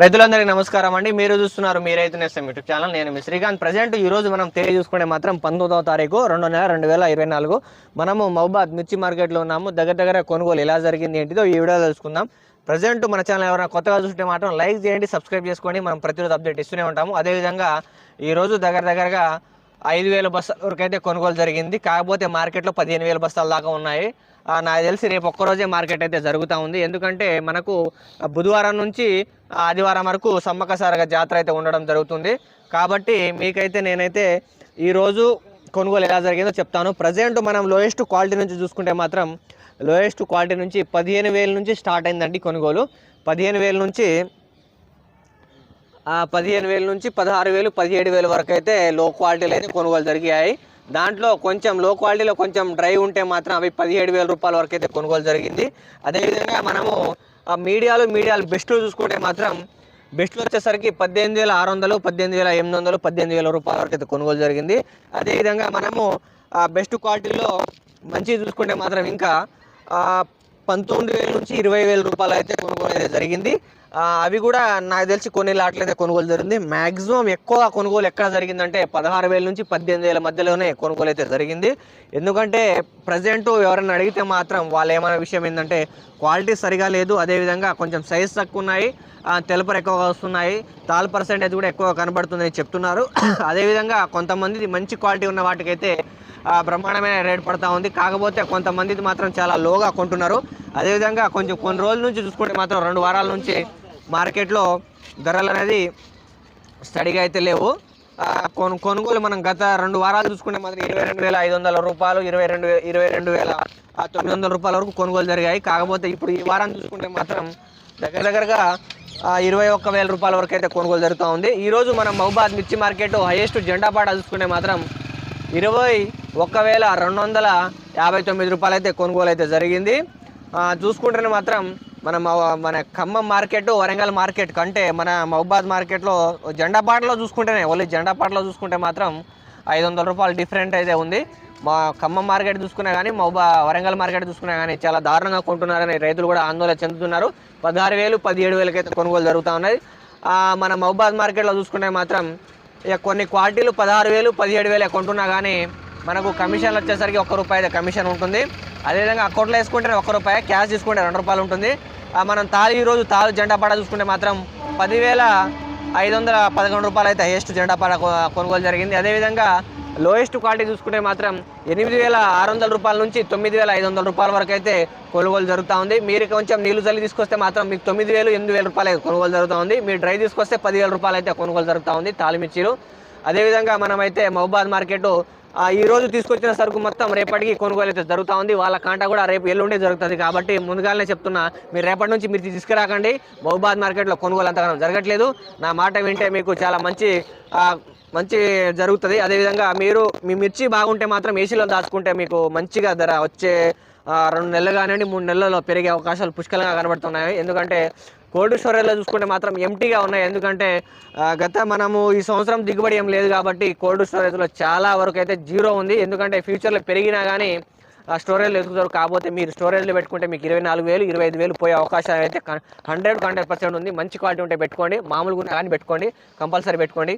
రైతులందరికీ నమస్కారం అండి. మీరు చూస్తున్నారు మీ రైతు నేస్తం యూట్యూబ్ ఛానల్. నేను మీ శ్రీకాంత్. ప్రజెంట్ ఈ రోజు మనం తేదీ మాత్రం పంతొమ్మిదవ తారీఖు రెండో నెల రెండు వేల ఇరవై నాలుగు. మనము మహబాద్ మిర్చి మార్కెట్లో ఉన్నాము. దగ్గర దగ్గర కొనుగోలు ఎలా జరిగింది ఏంటిదో ఈ వీడియో తెలుసుకుందాం. ప్రజెంట్ మన ఛానల్ ఎవరైనా కొత్తగా చూస్తుంటే మాత్రం లైక్ చేయండి సబ్స్క్రైబ్ చేసుకోండి. మనం ప్రతిరోజు అప్డేట్ ఇస్తూనే ఉంటాము. అదేవిధంగా ఈరోజు దగ్గర దగ్గరగా ఐదు వేల బస్తాల వరకు అయితే కొనుగోలు జరిగింది. కాకపోతే మార్కెట్లో పదిహేను వేల బస్తాల దాకా ఉన్నాయి. నాకు తెలిసి రేపు ఒక్కరోజే మార్కెట్ అయితే జరుగుతూ ఉంది. ఎందుకంటే మనకు బుధవారం నుంచి ఆదివారం వరకు సమ్మక్కసారగా జాతర అయితే ఉండడం జరుగుతుంది. కాబట్టి మీకైతే నేనైతే ఈరోజు కొనుగోలు ఎలా జరిగిందో చెప్తాను. ప్రజెంట్ మనం లోయెస్ట్ క్వాలిటీ నుంచి చూసుకుంటే మాత్రం లోయెస్ట్ క్వాలిటీ నుంచి పదిహేను వేల నుంచి స్టార్ట్ అయిందండి కొనుగోలు. పదిహేను వేల నుంచి పదిహేను వేల నుంచి పదహారు వేలు పదిహేడు వేలు వరకు అయితే లో క్వాలిటీలో అయితే కొనుగోలు జరిగాయి. దాంట్లో కొంచెం లో క్వాలిటీలో కొంచెం డ్రై ఉంటే మాత్రం అవి పదిహేడు వేల రూపాయల వరకు అయితే కొనుగోలు జరిగింది. అదేవిధంగా మనము ఆ మీడియాలు మీడియాలు బెస్ట్లు చూసుకుంటే మాత్రం బెస్ట్లు వచ్చేసరికి పద్దెనిమిది వేల ఆరు వందలు పద్దెనిమిది వేల ఎనిమిది వందలు పద్దెనిమిది వేల రూపాయల వరకు అయితే కొనుగోలు జరిగింది. అదేవిధంగా మనము ఆ బెస్ట్ క్వాలిటీలో మంచిది చూసుకుంటే మాత్రం ఇంకా పంతొమ్మిది వేల నుంచి ఇరవై వేల రూపాయలు అయితే కొనుగోలు అయితే జరిగింది. అవి కూడా నాకు తెలిసి కొన్ని లాట్లు అయితే కొనుగోలు జరిగింది. మ్యాక్సిమం ఎక్కువ కొనుగోలు ఎక్కడ జరిగిందంటే పదహారు వేల నుంచి పద్దెనిమిది వేల మధ్యలోనే కొనుగోలు అయితే జరిగింది. ఎందుకంటే ప్రజెంట్ ఎవరైనా అడిగితే మాత్రం వాళ్ళు ఏమైనా విషయం ఏంటంటే క్వాలిటీ సరిగా లేదు. అదేవిధంగా కొంచెం సైజ్ తక్కువ ఉన్నాయి. తెలుపరు ఎక్కువగా వస్తున్నాయి. తాల్ పర్సెంటేజ్ కూడా ఎక్కువ కనబడుతుందని చెప్తున్నారు. అదేవిధంగా కొంతమంది మంచి క్వాలిటీ ఉన్న వాటికైతే బ్రహ్మాండమైన రేట్ పడతా ఉంది. కాకపోతే కొంతమంది మాత్రం చాలా లోగా కొంటున్నారు. అదేవిధంగా కొంచెం కొన్ని రోజుల నుంచి చూసుకుంటే మాత్రం రెండు వారాల నుంచి మార్కెట్లో ధరలు అనేది స్టడీగా అయితే లేవు. కొను కొనుగోలు మనం గత రెండు వారాలు చూసుకుంటే మాత్రం ఇరవై రెండు వేల ఐదు వందల రూపాయలు ఇరవై రెండు ఇరవై రెండు వేల తొమ్మిది వందల రూపాయల వరకు కొనుగోలు జరిగాయి. కాకపోతే ఇప్పుడు ఈ వారం చూసుకుంటే మాత్రం దగ్గర దగ్గరగా ఇరవై ఒక్క వేల రూపాయల వరకు అయితే కొనుగోలు జరుగుతూ ఉంది. ఈరోజు మనం మహబాద్ మిర్చి మార్కెట్ హైయెస్ట్ జెండాపాట చూసుకుంటే మాత్రం ఇరవై ఒక్క వేల రెండు వందల యాభై తొమ్మిది రూపాయలు అయితే కొనుగోలు అయితే జరిగింది. చూసుకుంటేనే మాత్రం మనం మన ఖమ్మం మార్కెట్ వరంగల్ మార్కెట్ కంటే మన మహబాద్ మార్కెట్లో జెండాపాటలో చూసుకుంటేనే ఓన్లీ జెండాపాటలో చూసుకుంటే మాత్రం ఐదు వందల రూపాయలు డిఫరెంట్ అయితే ఉంది. మా ఖమ్మం మార్కెట్ చూసుకున్నా కానీ మహబా వరంగల్ మార్కెట్ చూసుకున్నా కానీ చాలా దారుణంగా కొంటున్నారని రైతులు కూడా ఆందోళన చెందుతున్నారు. పదహారు వేలు పదిహేడు వేలకైతే కొనుగోలు జరుగుతూ ఉన్నది. మన మహబాద్ మార్కెట్లో చూసుకుంటే మాత్రం ఇక కొన్ని క్వాలిటీలు పదహారు వేలు పదిహేడు వేలు కొంటున్నా కానీ మనకు కమిషన్లు వచ్చేసరికి ఒక్క రూపాయి అయితే కమిషన్ ఉంటుంది. అదేవిధంగా అకౌంట్లో వేసుకుంటే ఒక్క రూపాయి క్యాష్ తీసుకుంటే రెండు రూపాయలు ఉంటుంది. మనం తాలు ఈరోజు తాలు జెండా పాట చూసుకుంటే మాత్రం పదివేల ఐదు వందల పదకొండు రూపాయలు అయితే హైయెస్ట్ జెండా పాట కొనుగోలు జరిగింది. అదేవిధంగా లోయెస్ట్ క్వాలిటీ చూసుకుంటే మాత్రం ఎనిమిది వేల ఆరు వందల రూపాయల నుంచి తొమ్మిది వేల ఐదు వందల రూపాయల వరకు అయితే కొనుగోలు జరుగుతూ ఉంది. మీరు కొంచెం నీళ్ళు చల్లి తీసుకొస్తే మాత్రం మీకు తొమ్మిది వేలు ఎనిమిది వేల రూపాయలు కొనుగోలు జరుగుతూ ఉంది. మీరు డ్రై తీసుకొస్తే పదివేల రూపాయలు అయితే కొనుగోలు జరుగుతూ ఉంది తాలిమిర్చీలు అదేవిధంగా మనమైతే మహబాద్ మార్కెట్ ఈరోజు ఈ రోజు తీసుకొచ్చిన సరుకు మొత్తం రేపటికి కొనుగోలు అయితే జరుగుతూ ఉంది. వాళ్ళ కాంట కూడా రేపు ఎల్లుండే జరుగుతుంది కాబట్టి ముందుగానే చెప్తున్నా మీరు రేపటి నుంచి మీరు తీసుకురాకండి. మహబాద్ మార్కెట్లో కొనుగోలు అంతగానం జరగట్లేదు. నా మాట వింటే మీకు చాలా మంచి మంచి జరుగుతుంది. అదేవిధంగా మీరు మీ మిర్చి బాగుంటే మాత్రం ఏసీలో దాచుకుంటే మీకు మంచిగా ధర వచ్చే రెండు నెలలు కానివ్వండి మూడు నెలల్లో పెరిగే అవకాశాలు పుష్కలంగా కనబడుతున్నాయి. ఎందుకంటే కోల్డ్ స్టోరేజ్లో చూసుకుంటే మాత్రం ఎంటీగా ఉన్నాయి. ఎందుకంటే గత మనము ఈ సంవత్సరం దిగుబడి ఏం లేదు కాబట్టి కోల్డ్ స్టోరేజ్లో చాలా వరకు అయితే జీరో ఉంది. ఎందుకంటే ఫ్యూచర్లో పెరిగినా కానీ ఆ స్టోరేజ్లో ఎదుగుతారు. కాకపోతే మీరు స్టోరేజ్లో పెట్టుకుంటే మీకు ఇరవై నాలుగు వేలు ఇరవై ఐదు వేలు పోయే అవకాశం అయితే హండ్రెడ్ హండ్రెడ్ పర్సెంట్ ఉంది. మంచి క్వాలిటీ ఉంటే పెట్టుకోండి. మామూలుగా కానీ పెట్టుకోండి. కంపల్సరీ పెట్టుకోండి.